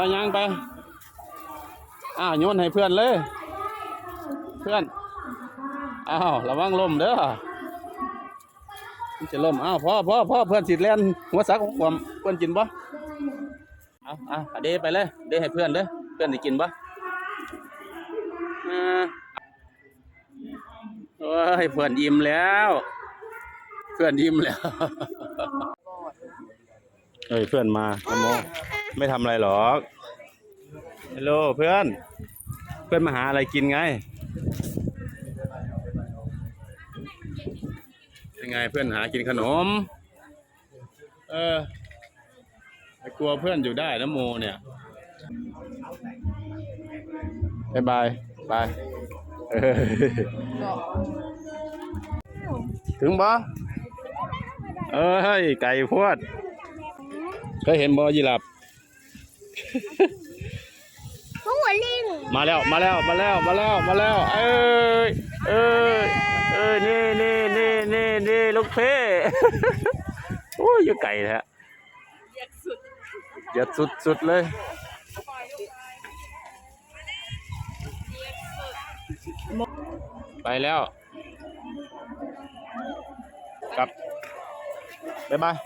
เอายางไป อ้าวโยนให้เพื่อนเลย เพื่อน อ้าวระวังล่มเด้อจะล่มอ้าวพ่อพ่อพ่อเพื่อนสิแล่นหัวสักของความเพื่อนกินบ่เอาเอาเดไปเลย เดให้เพื่อนเด้อเพื่อนได้กินบ่อ่าโอ้ยเพื่อนอิ่มแล้ว เพื่อนยิ้มแล้วเฮ้ยเพื่อนมาโมโม ไม่ทำอะไรหรอกฮัลโหลเพื่อน เพื่อนมาหาอะไรกินไง ยังไงเพื่อนหากินขนม เออไปกลัวเพื่อนอยู่ได้นะโมเนี่ยบายบายบายเออถึงบ่เอ้ย ไก่พวด เคยเห็นบ่ยีราฟ หัวลิงมาแล้วมาแล้วมาแล้วมาแล้วมาแล้ว เอ้ยเอ้ยเอ้ยนี่นี่นี่นี่นี่ลูกเพ่โอ้ยอยู่ไก่แท้เดี๋ยวสุดสุดเลยไปแล้วกลับบ๊ายบาย